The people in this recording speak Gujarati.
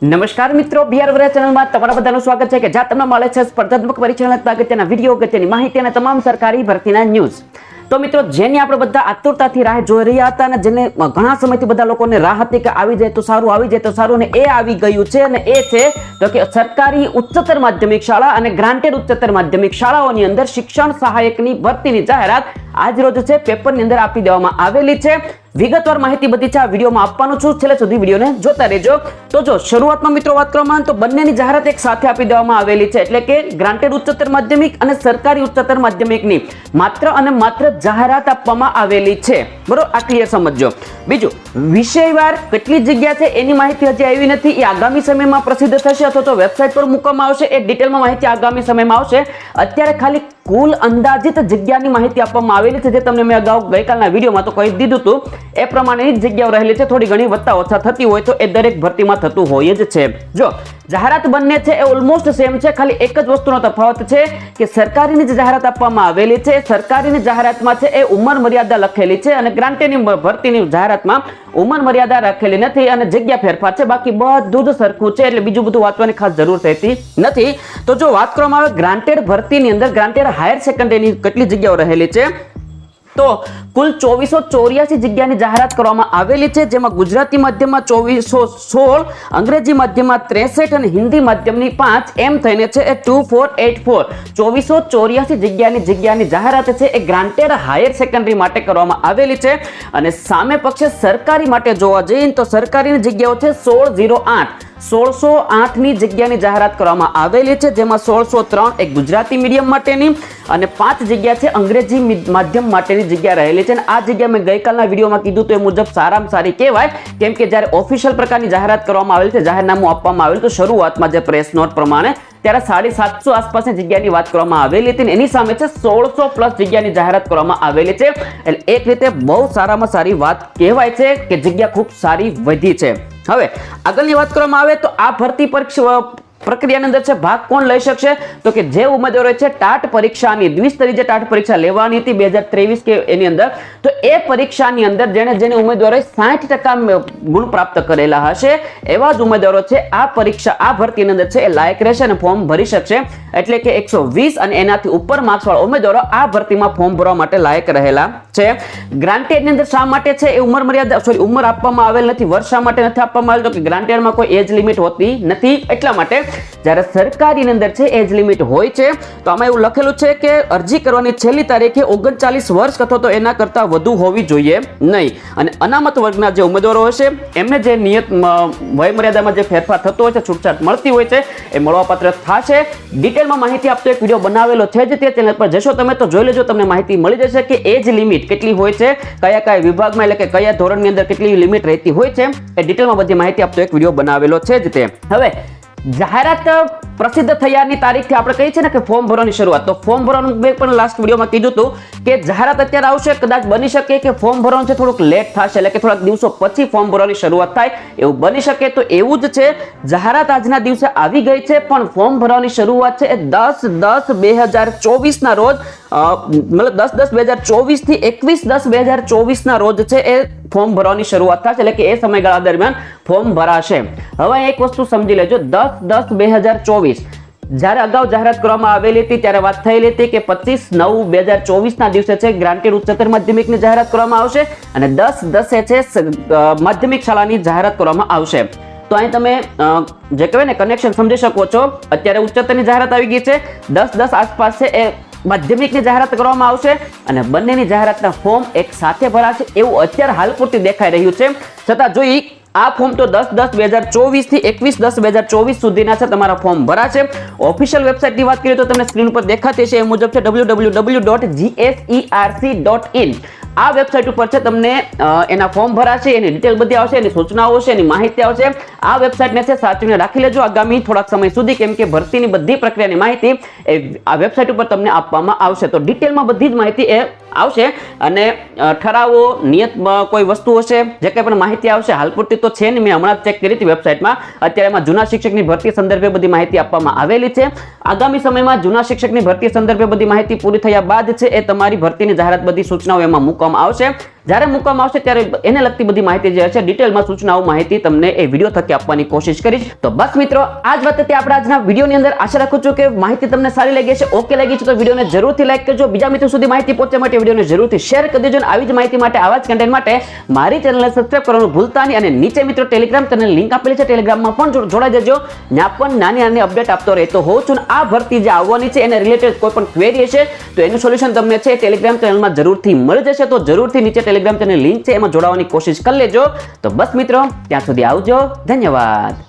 નમસ્કાર મિત્રો બિહાર વરા ચેનલમાં તમારા બધાનું સ્વાગત છે કે જ્યાં તમને મળે છે સ્પર્ધાત્મક પરીક્ષાના અગત્યના વીડિયો અગત્યની માહિતી અને તમામ સરકારી ભરતીના ન્યૂઝ તો મિત્રો, જેની આપણે બધા આતુરતાથી રાહ જોઈ રહ્યા હતા અને જેને ઘણા સમયથી બધા લોકોને રાહ હતી કે આવી જાય તો સારું, આવી જાય તો સારું અને એ આવી ગયું છે અને એ છે તો કે સરકારી ઉચ્ચતર માધ્યમિક શાળા અને ગ્રાન્ટેડ ઉચ્ચતર માધ્યમિક શાળાઓની અંદર શિક્ષણ સહાયકની ભરતીની જાહેરાત આજ રોજ છે, પેપરની અંદર આપી દેવામાં આવેલી છે. વિગતવાર માહિતી બધી છે, આ વિડીયોમાં આપવાનું છું. છેલ્લે સુધી વિડીયોને જોતા રહેજો. તો જો, શરૂઆતમાં મિત્રો વાત કરવામાં તો બંનેની જાહેરાત એક સાથે આપી દેવામાં આવેલી છે. એટલે કે ગ્રાન્ટેડ ઉચ્ચતર માધ્યમિક અને સરકારી ઉચ્ચતર માધ્યમિકની માત્ર અને માત્ર જાહેરાત આપવામાં આવેલી છે. બરોબર આ ક્લિયર સમજજો. બીજું વિષયવાર કેટલી જગ્યા છે એની માહિતી હજી આવી નથી. એ આગામી સમયમાં પ્રસિદ્ધ થશે અથવા તો વેબસાઇટ પર મૂકવામાં આવશે. એ ડિટેલમાં માહિતી આગામી સમયમાં આવશે. અત્યારે ખાલી કુલ અંદાજિત જગ્યાની માહિતી આપવામાં આવેલી છે, જે તમને મેં અગાઉ ગઈકાલના વિડીયોમાં તો કહી દીધું હતું. એ પ્રમાણેની જગ્યાઓ રહેલી છે, થોડી ઘણી વધતા ઓછા થતી હોય તો એ દરેક ભરતીમાં થતું હોય જ છે. જો, જાહેરાત બંને છે એ ઓલમોસ્ટ સેમ છે, ખાલી એક જ વસ્તુનો તફાવત છે કે સરકારીની જે જાહેરાત આપવામાં આવેલી છે, સરકારીની જાહેરાતમાં છે એ ઉંમર મર્યાદા લખેલી છે અને ગ્રાન્ટેની ભરતીની જાહેરાતમાં ઉંમર મર્યાદા રાખેલી નથી અને જગ્યા ફેરફાર છે. બાકી બધું જ સરખું છે એટલે બીજું બધું વાંચવાની ખાસ જરૂર થતી નથી. તો જો વાત કરવામાં આવે ગ્રાન્ટેડ ભરતીની અંદર ગ્રાન્ટેડ હાયર સેકન્ડરીની કેટલી જગ્યાઓ રહેલી છે? તો કુલ ચોવીસો ચોર્યાસી જગ્યાની જાહેરાત કરવામાં આવેલી છે, જેમાં ગુજરાતી માધ્યમમાં ચોવીસો સોળ, અંગ્રેજી માધ્યમમાં ત્રેસઠ અને હિન્દી માધ્યમની પાંચ એમ થઈને છે, એ ટુ ફોર એટ ફોર. ચોવીસો ચોર્યાસી જગ્યાની જગ્યાની જાહેરાત છે, એ ગ્રાન્ટેડ હાયર સેકન્ડરી માટે કરવામાં આવેલી છે અને સામે પક્ષે સરકારી માટે જોવા જઈએ તો સરકારીની જગ્યાઓ છે સોળ ઝીરો આઠ. સોળસો આઠની જગ્યાની જાહેરાત કરવામાં આવેલી છે, જેમાં સોળસો ત્રણ એક ગુજરાતી મીડિયમ માટેની અને પાંચ જગ્યા છે અંગ્રેજી માધ્યમ માટેની જગ્યા રહેલી છે. અને આ જગ્યા મેં ગઈકાલના વિડીયોમાં કીધું તો એ મુજબ સારામાં સારી કહેવાય, કેમ કે જ્યારે ઓફિશિયલ પ્રકારની જાહેરાત કરવામાં આવેલી છે, જાહેરનામું આપવામાં આવેલું તો શરૂઆતમાં જે પ્રેસ નોટ પ્રમાણે ત્યારે સાડી સાતસો આસપાસની જગ્યાની વાત કરવામાં આવેલી હતી એની સામે છે સોળસો પ્લસ જગ્યાની જાહેરાત કરવામાં આવેલી છે. એટલે એક રીતે બહુ સારામાં સારી વાત કહેવાય છે કે જગ્યા ખૂબ સારી વધી છે. હવે આગળની વાત કરવામાં આવે તો આ ભરતી પરીક્ષા પ્રક્રિયાની અંદર છે, ભાગ કોણ લઈ શકશે? તો કે જે ઉમેદવારો છે, ટાટ પરીક્ષાની, દ્વિસ્તરી જે ટાટ પરીક્ષા લેવાની હતી બે હજાર ત્રેવીસ કે એની અંદર, તો એ પરીક્ષાની અંદર જેને જેને ઉમેદવારોએ સાઠ ટકા ગુણ પ્રાપ્ત કરેલા હશે, એવા જ ઉમેદવારો છે, આ પરીક્ષા, આ ભરતીની અંદર છે, એ લાયક રહેશે અને ફોર્મ ભરી શકશે. એટલે કે એકસો વીસ અને એનાથી ઉપર માર્ક્સવાળા ઉમેદવારો આ ભરતીમાં ફોર્મ ભરવા માટે લાયક રહેલા છે. ગ્રાન્ટેડની અંદર શા માટે છે, એ ઉંમર મર્યાદા, સોરી, ઉંમર આપવામાં આવેલ નથી, વર્ષ માટે નથી આપવામાં આવેલ? તો કે ગ્રાન્ટેડમાં કોઈ એજ લિમિટ હોતી નથી, એટલા માટે જ્યારે સરકારીની અંદર છે, એજ લિમિટ હોય છે, તો આમાં એવું લખેલું છે કે અરજી કરવાની છેલ્લી તારીખે ઓગણચાલીસ વર્ષ અથવા તો એના કરતાં વધુ હોવી જોઈએ નહીં. અને અનામત વર્ગના જે ઉમેદવારો હશે, એમને જે નિયત વયમર્યાદામાં જે ફેરફાર થતો હોય છે, છૂટછાટ મળતી હોય છે, એ મળવાપાત્ર થશે. ડિટેલમાં માહિતી આપતો એક વીડિયો બનાવેલો છે જ તે ચેનલ પર જશો તમે, તો જોઈ લેજો, તમને માહિતી મળી જશે કે એજ લિમિટ કેટલી હોય છે, કયા કયા વિભાગમાં એટલે કે કયા ધોરણની અંદર કેટલી લિમિટ રહેતી હોય છે, એ ડિટેલમાં બધી માહિતી આપતો એક વીડિયો બનાવેલો છે જ તે. હવે જાહેરાત પ્રસિદ્ધ થયાની તારીખથી આપણે કહીએ છીએ ને કે ફોર્મ ભરવાની શરૂઆત. તો ફોર્મ ભરવાનું મેં પણ લાસ્ટ વિડીયોમાં કીધું હતું કે જાહેરાત અત્યારે આવશે, કદાચ બની શકે કે ફોર્મ ભરવાનું છે, થોડુંક લેટ થશે, એટલે કે થોડાક દિવસો પછી ફોર્મ ભરવાની શરૂઆત થાય, એવું બની શકે તો એવું જ છે. જાહેરાત આજના દિવસે આવી ગઈ છે, પણ ફોર્મ ભરવાની શરૂઆત છે એ દસ દસ બે હજાર ચોવીસના રોજ મતલબ દસ દસ બે હજાર ચોવીસથી એકવીસ દસ બે હજાર ચોવીસના રોજ છે એ ફોર્મ ભરવાની શરૂઆત થશે એટલે કે એ સમયગાળા દરમિયાન ફોર્મ ભરાશે. હવે એક વસ્તુ સમજી લેજો, દસ દસ બે હજાર ચોવીસ. જ્યારે અગાઉ જાહેરાત કરવામાં આવેલી હતી, ત્યારે વાત થયેલી હતી કે પચીસ નવ બે હજાર ચોવીસના દિવસે છે, ગ્રાન્ટેડ ઉચ્ચતર માધ્યમિકની જાહેરાત કરવામાં આવશે અને દસ દસે છે માધ્યમિક શાળાની જાહેરાત કરવામાં આવશે. તો અહીં તમે જે કહેવાય ને કનેક્શન સમજી શકો છો, અત્યારે ઉચ્ચતરની જાહેરાત આવી ગઈ છે, દસ દસ આસપાસ છે, એ માધ્યમિકની જાહેરાત કરવામાં આવશે અને બંનેની જાહેરાતના ફોર્મ એક સાથે ભરાશે એવું અત્યારે હાલ પૂરતી દેખાઈ રહ્યું છે. છતાં જોઈ, આ ફોર્મ તો દસ દસ બે હજાર ચોવીસથી એકવીસ દસ બે હજાર ચોવીસ સુધીના છે, તમારા ફોર્મ ભરાશે. ઓફિશિયલ વેબસાઇટની વાત કરીએ તો તમને સ્ક્રીન ઉપર દેખાતી છે એ મુજબ છે W W W dot GSERC dot in આ વેબસાઇટ ઉપર છે તમને એના ફોર્મ ભરાશે, એની ડિટેલ બધી આવશે, એની સૂચનાઓ છે એની માહિતી આવશે. આ વેબસાઇટને છે સાચવીને રાખી લેજો આગામી થોડાક સમય સુધી, કેમ કે ભરતીની બધી પ્રક્રિયાની માહિતી આ વેબસાઇટ ઉપર તમને આપવામાં આવશે. તો ડિટેલમાં બધી જ માહિતી એ આવશે. અને ઠરાવો, નિયત કોઈ વસ્તુ હશે, જે કંઈ પણ માહિતી આવશે, હાલ પૂરતી તો છે ને મેં હમણાં ચેક કરી હતી વેબસાઇટમાં અત્યારે એમાં જૂના શિક્ષકની ભરતી સંદર્ભે બધી માહિતી આપવામાં આવેલી છે. આગામી સમયમાં જૂના શિક્ષકની ભરતી સંદર્ભે બધી માહિતી પૂરી થયા બાદ છે એ તમારી ભરતીની જાહેરાત બધી સૂચનાઓ એમાં મૂકવામાં આવશે. જ્યારે મૂકવામાં આવશે ત્યારે એને લગતી બધી માહિતી જે છે ડિટેલમાં સૂચનાઓ, માહિતી તમને એ વીડિયો થકી આપવાની કોશિશ કરીશ. તો બસ મિત્રો, આજ વખતે આપણે આજના વિડીયોની અંદર આશા રાખું છું કે માહિતી તમને સારી લાગી છે ઓકે લાગી છે તો વિડીયોને જરૂરથી લાઈક કરજો. બીજા મિત્રો સુધી માહિતી પહોંચવા માટે વિડીયોને જરૂરથી શેર કરી દેજો આવી જ માહિતી માટે, આવા જ કન્ટેન્ટ માટે મારી ચેનલને સબસ્ક્રાઈબ કરવાનું ભૂલતા નહીં. અને નીચે મિત્રો ટેલિગ્રામ ચેનલ લિંક આપેલી છે ટેલિગ્રામમાં પણ જોડાઈ જજો ત્યાં પણ નાની નાની અપડેટ આપતો રહેતો હોઉં છું આ ભરતી જે આવવાની છે, એને રિલેટેડ કોઈ પણ ક્વેરી હશે, તો એનું સોલ્યુશન તમને છે ટેલિગ્રામ ચેનલમાં જરૂરથી મળી જશે. તો જરૂરથી નીચે ટેલિગ્રામ ચેનલ લિંક છે, એમાં જોડાવાની કોશિશ કરી લેજો. તો બસ મિત્રો, ત્યાં સુધી આવજો. ધન્યવાદ.